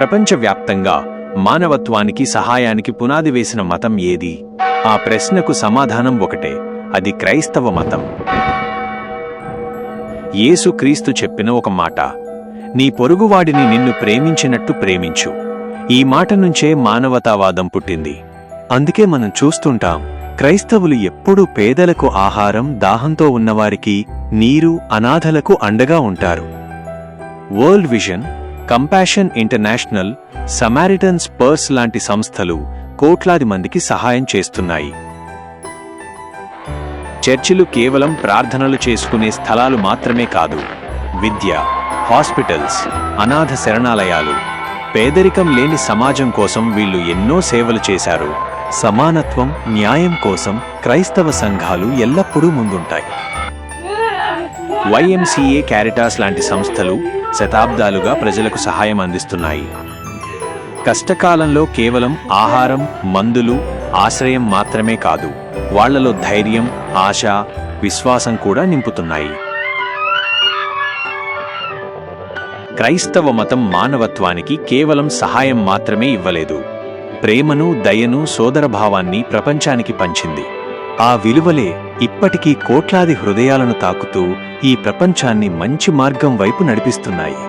ప్రపంచవ్యాప్తంగా మానవత్వానికి సహాయానికి పునాది వేసిన మతం ఏది? ఆ ప్రశ్నకు సమాధానం ఒకటే అది క్రైస్తవ మతం. యేసు క్రీస్తు చెప్పిన ఒక మాట నీ పొరుగువాడిని నిన్ను ప్రేమించినట్టు ప్రేమించు. ఈ మాట నుంచే మానవతావాదం పుట్టింది. అందుకే మనం చూస్తుంటాం క్రైస్తవులు ఎప్పుడూ పేదలకు ఆహారం దాహంతో ఉన్నవారికి నీరు అనాథలకు అండగా ఉంటారు. World Vision Compassion International Samaritans Purse లాంటి సంస్థలు కోట్లాది మందికి సహాయం చేస్తున్నాయి. చర్చిలు కేవలం ప్రార్థనలు చేసుకునే స్థలాలు మాత్రమే కాదు విద్య హాస్పిటల్స్ అనాథ శరణాలయాలు పేదరికం లేని సమాజం కోసం వీళ్ళు ఎన్నో సేవలు చేశారు. సమానత్వం న్యాయం కోసం క్రైస్తవ సంఘాలు ఎల్లప్పుడూ ముందుంటాయి. వైఎంసీఏ క్యారిటాస్ లాంటి సంస్థలు శతాబ్దాలుగా ప్రజలకు సహాయం అందిస్తున్నాయి. కష్టకాలంలో కేవలం ఆహారం మందులు ఆశ్రయం మాత్రమే కాదు వాళ్ళలో ధైర్యం ఆశ విశ్వాసం కూడా నింపుతున్నాయి. క్రైస్తవ మతం మానవత్వానికి కేవలం సహాయం మాత్రమే ఇవ్వలేదు. ప్రేమను దయను సోదరభావాన్ని ప్రపంచానికి పంచింది. ఆ విలువలే ఇప్పటికీ కోట్లాది హృదయాలను తాకుతూ ఈ ప్రపంచాన్ని మంచి మార్గం వైపు నడిపిస్తున్నాయి.